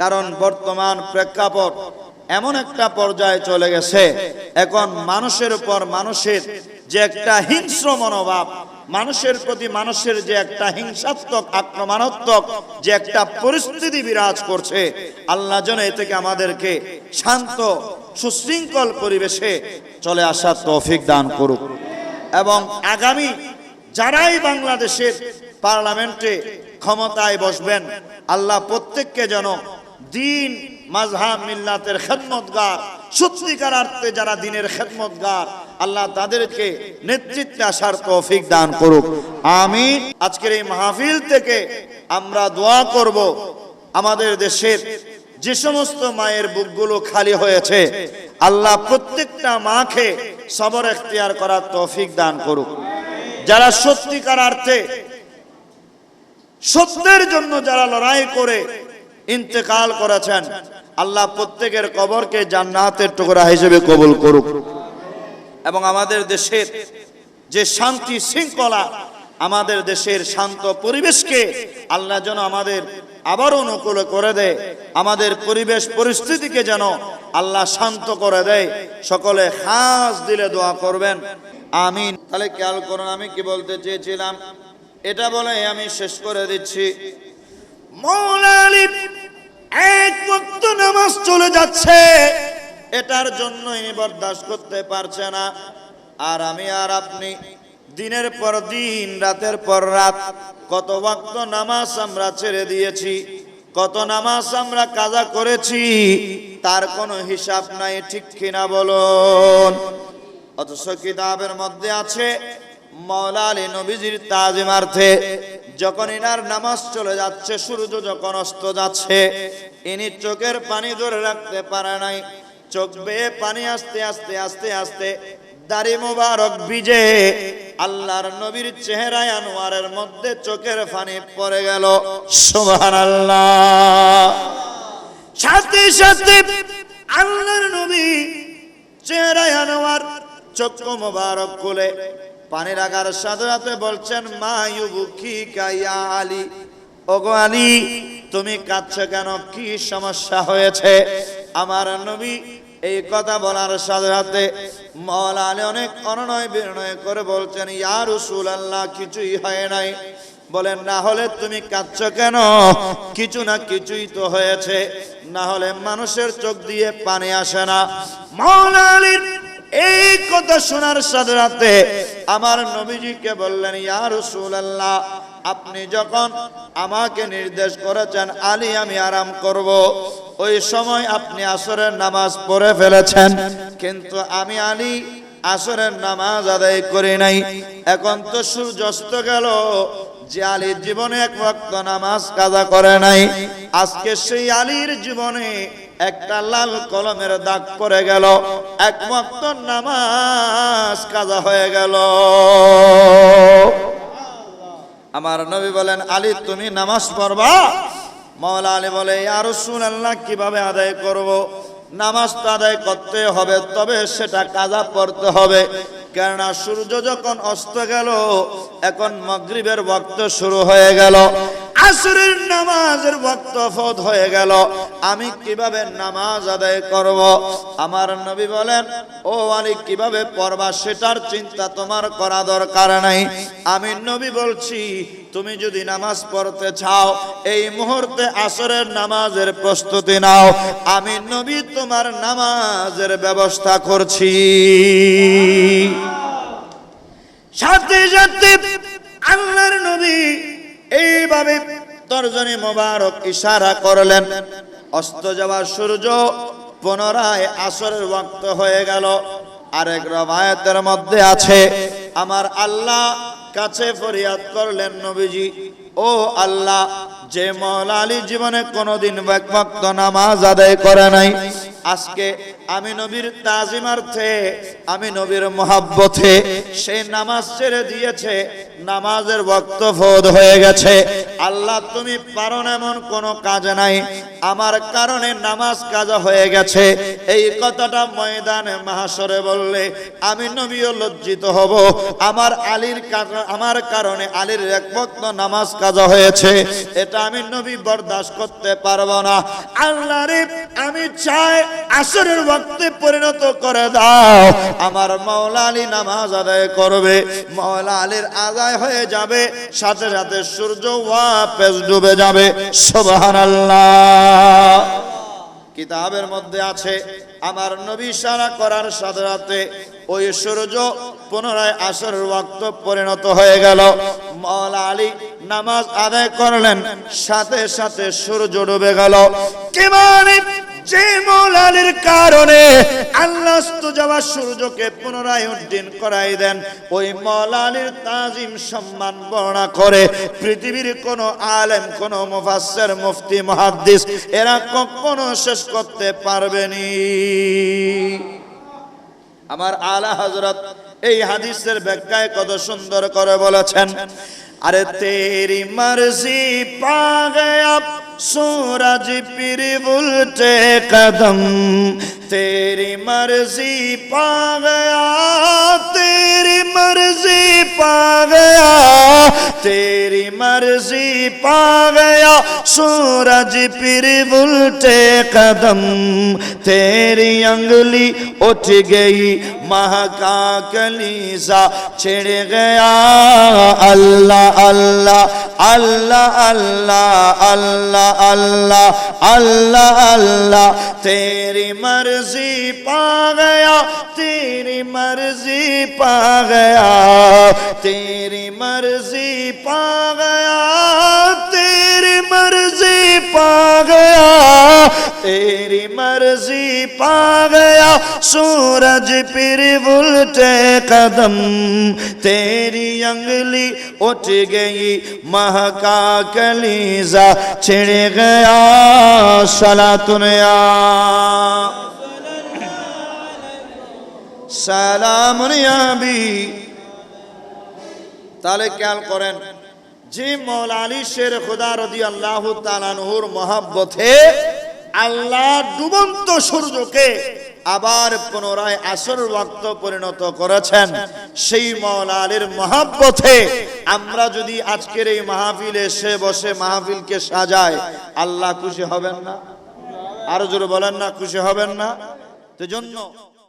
কারণ বর্তমান প্রেক্ষাপট এমন একটা পর্যায়ে চলে গেছে। এখন মানুষের উপর মানুষের যে একটা হিংস্র মনোভাব, মানুষের প্রতি মানুষের যে একটা হিংসাত্মক, আক্রমণাত্মক যে একটা পরিস্থিতি বিরাজ করছে, আল্লাহ যেন এ থেকে আমাদেরকে শান্ত, সুশৃঙ্খল পরিবেশে চলে আসার তৌফিক দান করুক। এবং আগামী যারাই বাংলাদেশের পার্লামেন্টে ক্ষমতায় বসবেন, আল্লাহ প্রত্যেককে যেন দিন মাঝহাব মিল্লাতের খেদমতগার সত্যিকার অর্থে যারা দিনের খেদমতগার, আল্লাহ তাদেরকে নেতৃত্বে আসার তৌফিক দান করুক। আমি আজকের এই মাহফিল থেকে আমরা দোয়া করব, আমাদের দেশের যে সমস্ত মায়ের বুকগুলো খালি হয়েছে, আল্লাহ প্রত্যেকটা মাকে সবর এখতিয়ার করার তৌফিক দান করুক। যারা সত্যিকার অর্থে সত্যের জন্য যারা লড়াই করে ইন্তেকাল করেছেন। আল্লাহ প্রত্যেকের কবরকে জান্নাতের টুকরা হিসেবে কবুল করুক। এবং আমাদের দেশের যে শান্তি শৃঙ্খলা, আমাদের দেশের শান্ত পরিবেশকে আল্লাহ যেন আমাদের আবারও অনুকূল করে দেয়, আমাদের পরিবেশ পরিস্থিতিকে যেন আল্লাহ শান্ত করে দেয়। সকলে খাস দিলে দোয়া করবেন। আমিন। তাহলে খেয়াল করুন, আমি কি বলতে চেয়েছিলাম? এটা বলে আমি শেষ করে দিচ্ছি। মৌলা আলী এক নামাজ চলে যাচ্ছে। এটার জন্য ইনি বরদাস্ত করতে পারছে না। আর আমি আর আপনি দিনের পর দিন, রাতের পর রাত কত ওয়াক্ত নামাজ আমরা ছেড়ে দিয়েছি, কত নামাজ আমরা কাজা করেছি, তার কোনো হিসাব নাই, ঠিক কিনা বলুন। অথচ কিতাবের মধ্যে আছে মৌলা আলী নবীজির তাজিমার্থে যখন ইনার নামাজ চলে যাচ্ছে, সূর্য যখন অস্ত যাচ্ছে, ইনি চোখের পানি ধরে রাখতে পারে নাই। চোখ বেয়ে পানি আস্তে আস্তে আস্তে আস্তে দাড়ি মোবারক ভিজে আল্লাহর নবীর চেহারায় আনোয়ারের মধ্যে চোখের পানি পড়ে গেল। সুবহানাল্লাহ। সাথে সাথে আল্লাহর নবী চেহারায় আনোয়ার চক্ষু মোবারক খুলে পানি রাখার সাথে সাথে বলছেন, মা ইউবুকি কাইয়া আলী। ওগো আলী, তুমি কাঁদছ কেন? কি সমস্যা হয়েছে? আমার নবী এই কথা বলার সাথে সাথে মৌলা আলী অনেক অননয় বিনয় করে বলছেন, ইয়া রসুল আল্লাহ কিছুই হয় নাই। বলেন, না হলে তুমি কাঁদছ কেন? কিছু না কিছুই তো হয়েছে। না হলে মানুষের চোখ দিয়ে পানি আসে না। মৌলা আলীর এই কথা শোনার সাথে সাথে আমার নবীজিকে বললেন, ইয়া রাসূলুল্লাহ, আপনি যখন আমাকে নির্দেশ করেছেন, আলী আমি আরাম করব। ওই সময় আপনি আসরের নামাজ পড়ে ফেলেছেন, কিন্তু আমি আলী আসরের নামাজ আদায় করি নাই। এখন তো সূর্য অস্ত গেল, যে আলীর জীবনে এক ভক্ত নামাজ কাজা করে নাই, আজকে সেই আলীর জীবনে একটা লাল কলমের দাগ পড়ে গেল। এক নামাজ কাজা হয়ে গেল। আমার নবী বলেন, আলী, তুমি নামাজ পড়বা? মৌলা আলী বলে আর আল্লাহ কীভাবে আদায় করব? নামাজ তো আদায় করতে হবে, তবে সেটা কাজা পড়তে হবে। কেননা সূর্য যখন অস্ত গেল, এখন মগরিবের বক্ত শুরু হয়ে গেল। আসরের নামাজের বক্ত ফত হয়ে গেল। আমি কীভাবে নামাজ আদায় করব? আমার নবী বলেন, ও আলী, কীভাবে পড়বা? সেটার চিন্তা তোমার করা দরকার নাই। আমি নবী বলছি তুমি যদি নামাজ পড়তে চাও, এই মুহূর্তে আসরের নামাজের প্রস্তুতি নাও। আমি নবী তোমার নামাজের ব্যবস্থা করছি। সাথে সাথে আল্লাহর নবী এইভাবে তর্জনী মোবারক ইশারা করলেন। অস্ত যাওয়ার সূর্য পুনরায় আসরের ওয়াক্ত হয়ে গেল। আরেক রবায়তের মধ্যে আছে, আমার আল্লাহ কাছে ফরিয়াদ করলেন নবীজি। ও আল্লাহ, যে মৌলা আলী জীবনে কোনোদিন ব্যাকভক্ত ভক্ত নামাজ আদায় করে নাই। আজকে আমি নবীর তাজিমার্থে আমি নবীর মহাব্বতে। সে নামাজ ছেড়ে দিয়েছে, নামাজের বক্ত ফোদ হয়ে গেছে। আল্লাহ, তুমি পারো এমন কোনো কাজ নাই। আমার কারণে নামাজ কাজা হয়ে গেছে। এই কথাটা ময়দানে মাহাসরে বললে, আমি নবীও লজ্জিত হব। আমার আলীর আমার কারণে আলীর এক বক্ত নামাজ কাজা হয়েছে। এটা আমি নবী বরদাস্ত করতে পারব না। আল্লাহ আমি চাই আসরের ওয়াক্তে পরিণত করে দাও। আমার মাওলা আলী নামাজ আদায় করবে, মাওলা আলীর আদায় হয়ে যাবে, সাথে সাথে সূর্য ওয়াপেস ডুবে যাবে। সুবহানাল্লাহ। কিতাবের মধ্যে আছে, আমার নবী সারা করার সাথে সাথে ওই সূর্য পুনরায় আসর ওয়াক্ত পরিণত হয়ে গেল। মাওলা আলী নামাজ আদায় করলেন, সাথে সাথে সূর্য ডুবে গেল। কি মানে যে মৌলালির কারণে আল্লাহ যাওয়া সূর্যকে পুনরায় উদ্দিন করাই দেন, ওই মৌলালির তাজিম সম্মান বর্ণনা করে পৃথিবীর কোন আলেম, কোন মুফাসসির, মুফতি, মুহাদ্দিস, এরা কখনো শেষ করতে পারবেনি আমার আলা হযরত এই হাদিসের ব্যাখ্যায় কত সুন্দর করে বলেছেন, আরে তেরি মর্জি পা গয়া سورج پھر بلٹے قدم، تیری مرضی پا گیا، تیری مرضی پا گیا، تیری مرضی پا گیا، سورج پھر بلٹے قدم، تیری انگلی اٹھ گئی، مہکا کلیسا چھڑ گیا، اللہ اللہ اللہ اللہ اللہ اللہ اللہ اللہ، تیری مرضی پا گیا، تیری مرضی پا گیا، تیری مرضی پا گیا، تیری مرضی پا گیا، تیری مرضی پا گیا सूरज फिर उल्टे कदम तेरी अंगली उठ गई महका कलीजा छिड़ गया सलातुनया সালামুনিয়াবি তাহলে খেয়াল করেন যে মৌলা আলী শের খুদা রদি আল্লাহ তালানহুর মহাব্বতে আল্লাহ ডুবন্ত সূর্যকে আবার পুনরায় আসর রক্ত পরিণত করেছেন। সেই মৌলা আলীর মহাব্বতে আমরা যদি আজকের এই মাহফিলে এসে বসে মাহফিলকে সাজায় আল্লাহ খুশি হবেন না? আরও জোরে বলেন না, খুশি হবেন না? তো জন্য